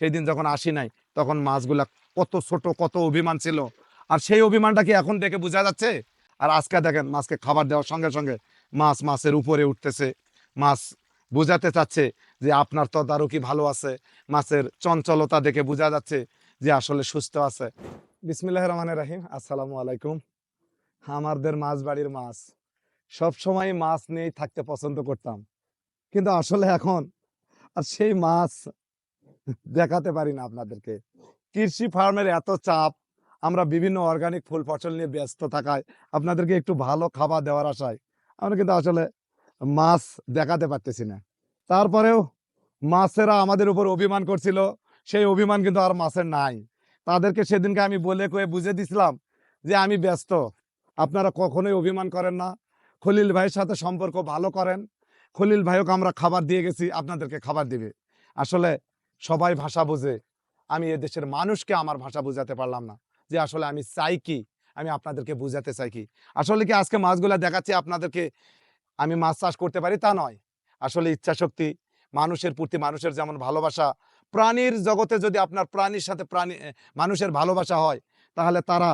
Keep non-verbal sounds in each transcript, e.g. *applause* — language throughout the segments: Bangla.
সেই দিন যখন আসি নাই, তখন মাছগুলা কত ছোট, কত অভিমান ছিল। আর সেই অভিমানটা কি এখন দেখে বোঝা যাচ্ছে? আর আজকে দেখেন মাছকে খাবার দেওয়ার সঙ্গে সঙ্গে মাছ মাছের উপরে উঠতেছে। মাছ বোঝাতে চাচ্ছে যে আপনার তদারকি ভালো আছে। মাছের চঞ্চলতা দেখে বোঝা যাচ্ছে যে আসলে সুস্থ আছে। বিসমিল্লাহ রহমান রাহিম। আসসালামু আলাইকুম। আমাদের মাছ বাড়ির মাছ। সব সময় মাছ নিয়েই থাকতে পছন্দ করতাম। কিন্তু আসলে এখন আর সেই মাছ দেখাতে পারি না আপনাদেরকে। কৃষি ফার্মের এত চাপ, আমরা বিভিন্ন অর্গানিক ফুল ফসল নিয়ে ব্যস্ত থাকায় আপনাদেরকে একটু ভালো খাবার দেওয়ার আশায় আমরা কিন্তু আসলে মাছ দেখাতে পারতেছি না। তারপরেও মাছেরা আমাদের উপর অভিমান করছিল, সেই অভিমান কিন্তু আর মাছের নাই। তাদেরকে সেদিনকে আমি বলে কয়ে বুঝে দিছিলাম যে আমি ব্যস্ত, আপনারা কখনোই অভিমান করেন না। খলিল ভাইয়ের সাথে সম্পর্ক ভালো করেন, খলিল ভাইকে আমরা খাবার দিয়ে গেছি, আপনাদেরকে খাবার দিবে। আসলে সবাই ভাষা বোঝে। আমি এদেশের মানুষকে আমার ভাষা বোঝাতে পারলাম না যে আসলে আমি চাই কি? আমি আপনাদেরকে বুঝাতে চাই কি? আসলে কি আজকে মাছগুলা দেখাচ্ছি আপনাদেরকে আমি মাছ চাষ করতে পারি? তা নয়। আসলে ইচ্ছা শক্তি মানুষের প্রতি মানুষের যেমন ভালোবাসা, প্রাণীর জগতে যদি আপনার প্রাণীর সাথে প্রাণী মানুষের ভালোবাসা হয়, তাহলে তারা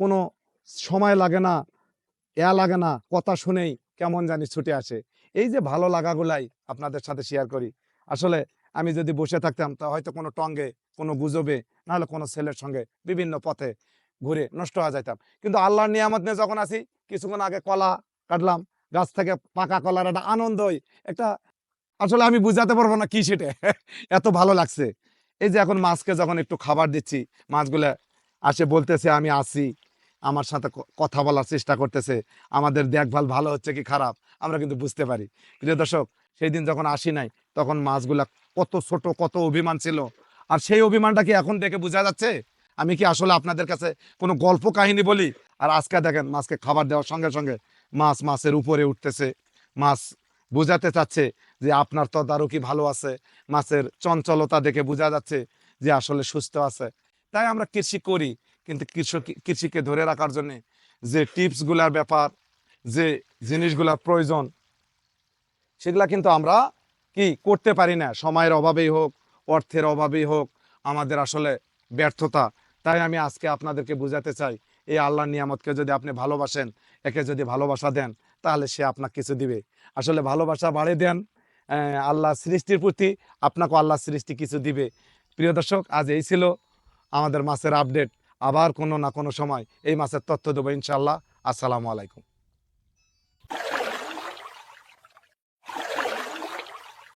কোনো সময় লাগে না এয়া লাগে না, কথা শুনেই কেমন জানি ছুটে আসে। এই যে ভালো লাগাগুলাই আপনাদের সাথে শেয়ার করি। আসলে আমি যদি বসে থাকতাম, তা হয়তো কোনো টঙ্গে, কোনো গুজবে নাহলে কোনো ছেলের সঙ্গে বিভিন্ন পথে ঘুরে নষ্ট হয়ে যাইতাম। কিন্তু আল্লাহর নিয়ামত নিয়ে যখন আসি, কিছুক্ষণ আগে কলা কাটলাম, গাছ থেকে পাকা কলার একটা আনন্দই একটা, আসলে আমি বুঝাতে পারব না কি সেটা, *laughs* এত ভালো লাগছে। এই যে এখন মাছকে যখন একটু খাবার দিচ্ছি, মাছগুলো আসে বলতেছে, আমি আসি, আমার সাথে কথা বলার চেষ্টা করতেছে, আমাদের দেখভাল ভালো হচ্ছে কি খারাপ? আমরা কিন্তু বুঝতে পারি। প্রিয় দর্শক সেই দিন যখন আসি নাই, তখন মাছগুলা কত ছোট, কত অভিমান ছিল। আর সেই অভিমানটা কি এখন দেখে বোঝা যাচ্ছে? আমি কি আসলে আপনাদের কাছে কোনো গল্প কাহিনী বলি? আর আজকে দেখেন মাছকে খাবার দেওয়ার সঙ্গে সঙ্গে মাছ মাছের উপরে উঠতেছে। মাছ বোঝাতে চাচ্ছে যে আপনার তদারকি ভালো আছে। মাছের চঞ্চলতা দেখে বোঝা যাচ্ছে যে আসলে সুস্থ আছে। তাই আমরা কৃষি করি, কিন্তু কৃষক, কৃষিকে ধরে রাখার জন্যে যে টিপসগুলার ব্যাপার, যে জিনিসগুলার প্রয়োজন সেগুলা কিন্তু আমরা কি করতে পারি না? সময়ের অভাবেই হোক, অর্থের অভাবেই হোক, আমাদের আসলে ব্যর্থতা। তাই আমি আজকে আপনাদেরকে বোঝাতে চাই, এই আল্লাহর নিয়ামতকে যদি আপনি ভালোবাসেন, একে যদি ভালোবাসা দেন, তাহলে সে আপনাকে কিছু দিবে। আসলে ভালোবাসা বাড়ে দেন আল্লাহ সৃষ্টির প্রতি আপনাকে আল্লাহ সৃষ্টি কিছু দিবে। প্রিয় দর্শক, আজ এই ছিল আমাদের মাছের আপডেট। আবার কোনো না কোনো সময় এই মাছের তথ্য দেবো ইনশাল্লাহ আসসালামু আলাইকুম।